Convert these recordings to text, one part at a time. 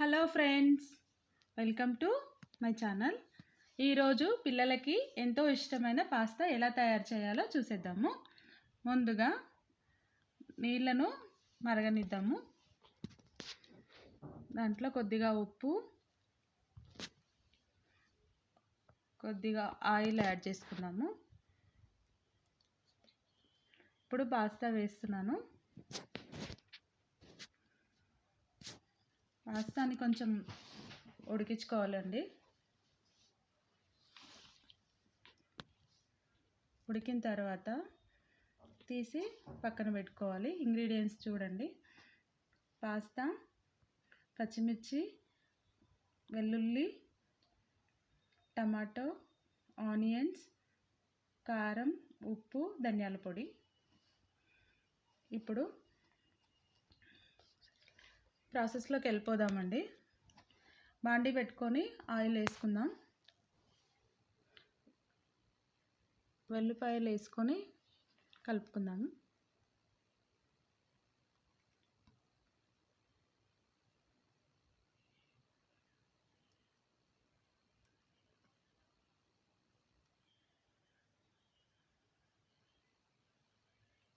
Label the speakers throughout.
Speaker 1: Hello friends welcome to my channel. ఈరోజు పిల్లలకి ఎంతో ఇష్టమైన పాస్తా ఎలా తయారు చేయాలో చూసేద్దాము. ముందుగా నీళ్ళను మరగనిద్దాము. దాంట్లో కొద్దిగా ఉప్పు కొద్దిగా ఆయిల్ యాడ్ చేసుకున్నాము ఇప్పుడు పాస్తా వేస్తున్నాను. పాస్తాని కొంచెం ఉడికించుకోవాలండి. ఉడికిన తర్వాత తీసి పక్కన పెట్టుకోవాలి. ఇంగ్రీడియంట్స్ చూడండి. పాస్తా పచ్చిమిర్చి వెల్లుల్లి టమాటో ఆనియన్స్ కారం ఉప్పు ధనియాల పొడి. ఇప్పుడు ప్రాసెస్లోకి వెళ్ళిపోదామండి. బాండీ పెట్టుకొని ఆయిల్ వేసుకుందాం. వెల్లిపాయలు వేసుకొని కలుపుకుందాము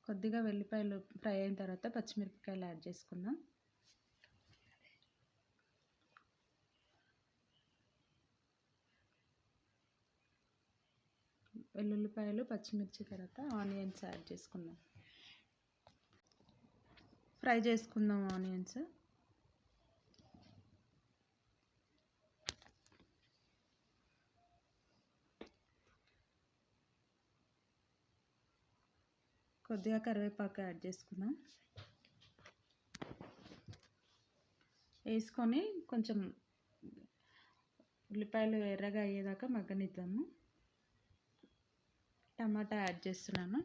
Speaker 1: కొద్దిగా వెల్లిపాయలు ఫ్రై అయిన తర్వాత పచ్చిమిరపకాయలు యాడ్ చేసుకుందాం. వెల్లుల్లిపాయలు పచ్చిమిర్చి తర్వాత ఆనియన్స్ యాడ్ చేసుకుందాం. ఫ్రై చేసుకుందాం ఆనియన్స్. కొద్దిగా కరివేపాకు యాడ్ చేసుకుందాం. వేసుకొని కొంచెం ఉల్లిపాయలు ఎర్రగా అయ్యేదాకా మగ్గనిద్దాము. టమాటా యాడ్ చేస్తున్నాను.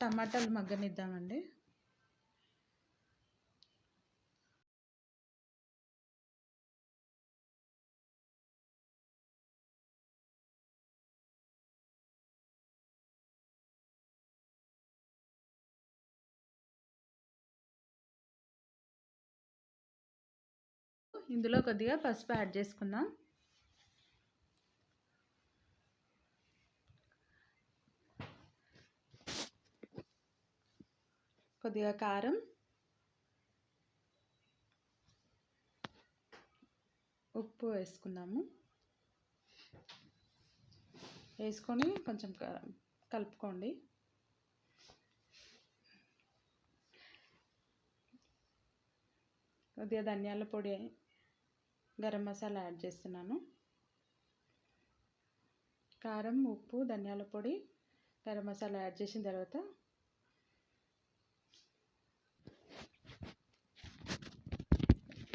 Speaker 1: టమాటాలు మగ్గనిద్దామండి. ఇందులో కొద్దిగా పసుపు యాడ్ చేసుకుందాం. కొద్దిగా కారం. ఉప్పు వేసుకున్నాము వేసుకొని కొంచెం కలుపుకోండి. కొద్దిగా ధనియాల పొడి గరం మసాలా యాడ్ చేస్తున్నాను. కారం ఉప్పు ధనియాల పొడి గరం మసాలా యాడ్ చేసిన తర్వాత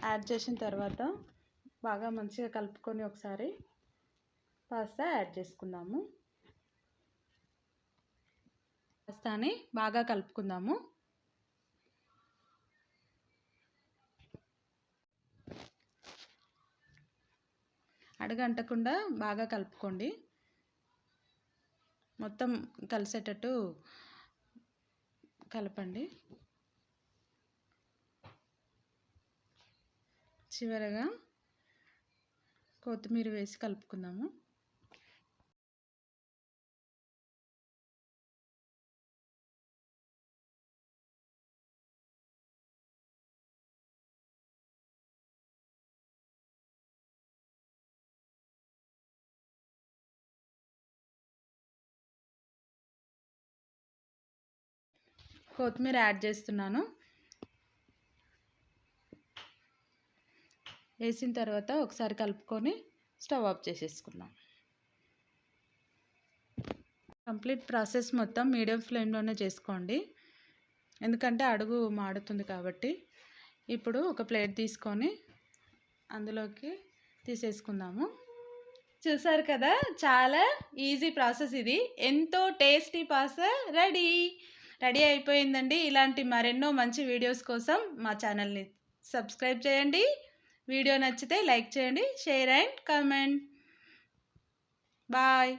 Speaker 1: యాడ్ చేసిన తర్వాత బాగా మంచిగా కలుపుకొని ఒకసారి పాస్తా యాడ్ చేసుకుందాము. పాస్తాని బాగా కలుపుకుందాము. అడగంటకుండా బాగా కలుపుకోండి. మొత్తం కలిసేటట్టు కలపండి. చివరగా కొత్తిమీర వేసి కలుపుకుందాము. కొత్తిమీర యాడ్ చేస్తున్నాను. వేసిన తర్వాత ఒకసారి కలుపుకొని స్టవ్ ఆఫ్ చేసేసుకుందాం. కంప్లీట్ ప్రాసెస్ మొత్తం మీడియం ఫ్లేమ్లోనే చేసుకోండి. ఎందుకంటే అడుగు మాడుతుంది కాబట్టి. ఇప్పుడు ఒక ప్లేట్ తీసుకొని అందులోకి తీసేసుకుందాము. చూసారు కదా? చాలా ఈజీ ప్రాసెస్ ఇది. ఎంతో టేస్టీ పాస రెడీ. రెడీ అయిపోయిందండి. ఇలాంటి మరెన్నో మంచి వీడియోస్ కోసం మా ఛానల్ని సబ్స్క్రైబ్ చేయండి. వీడియో నచ్చితే లైక్ చేయండి షేర్ అండ్ కామెంట్. బాయ్.